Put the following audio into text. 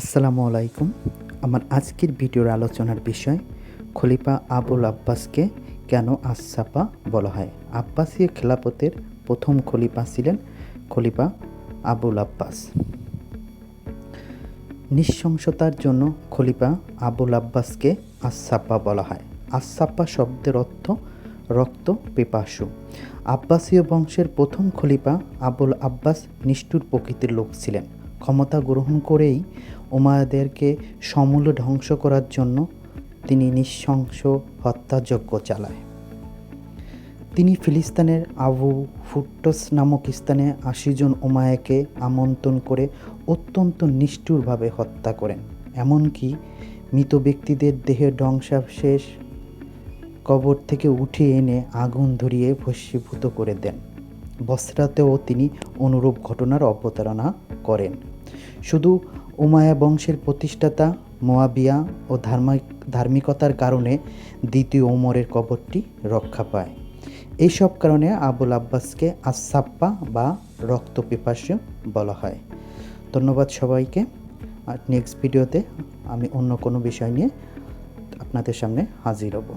আসসালামু আলাইকুম। আমার আজকের ভিডিওর আলোচনার বিষয়, খলিফা আবুল আব্বাসকে কেন আসাপা বলা হয়? আব্বাসীয় খেলাপথের প্রথম খলিফা ছিলেন খলিফা আবুল আব্বাস। নৃশংসতার জন্য খলিফা আবুল আব্বাসকে আসাপ্পা বলা হয়। আসাপ্পা শব্দের অর্থ রক্ত পিপাসু। আব্বাসীয় বংশের প্রথম খলিফা আবুল আব্বাস নিষ্ঠুর প্রকৃতির লোক ছিলেন। ক্ষমতা গ্রহণ করেই উমায়াদেরকে সমূল ধ্বংস করার জন্য তিনি নিঃশংস হত্যাযজ্ঞ চালায়। তিনি ফিলিস্তিনের আবু ফুট্টস নামক স্থানে আশি জন উমায়াকে আমন্ত্রণ করে অত্যন্ত নিষ্ঠুরভাবে হত্যা করেন। এমনকি মৃত ব্যক্তিদের দেহের ধ্বংসাবশেষ কবর থেকে উঠে এনে আগুন ধরিয়ে ভস্মীভূত করে দেন। বসরাতেও তিনি অনুরূপ ঘটনার অবতারণা করেন। শুধু উমায়া বংশের প্রতিষ্ঠাতা মোয়াবিয়া ও ধার্মিক, ধার্মিকতার কারণে দ্বিতীয় ওমরের কবরটি রক্ষা পায়। এইসব কারণে আবুল আব্বাসকে আসাপ্পা বা রক্তপিপাসু বলা হয়। ধন্যবাদ সবাইকে। আর নেক্সট ভিডিওতে আমি অন্য কোনো বিষয় নিয়ে আপনাদের সামনে হাজির হব।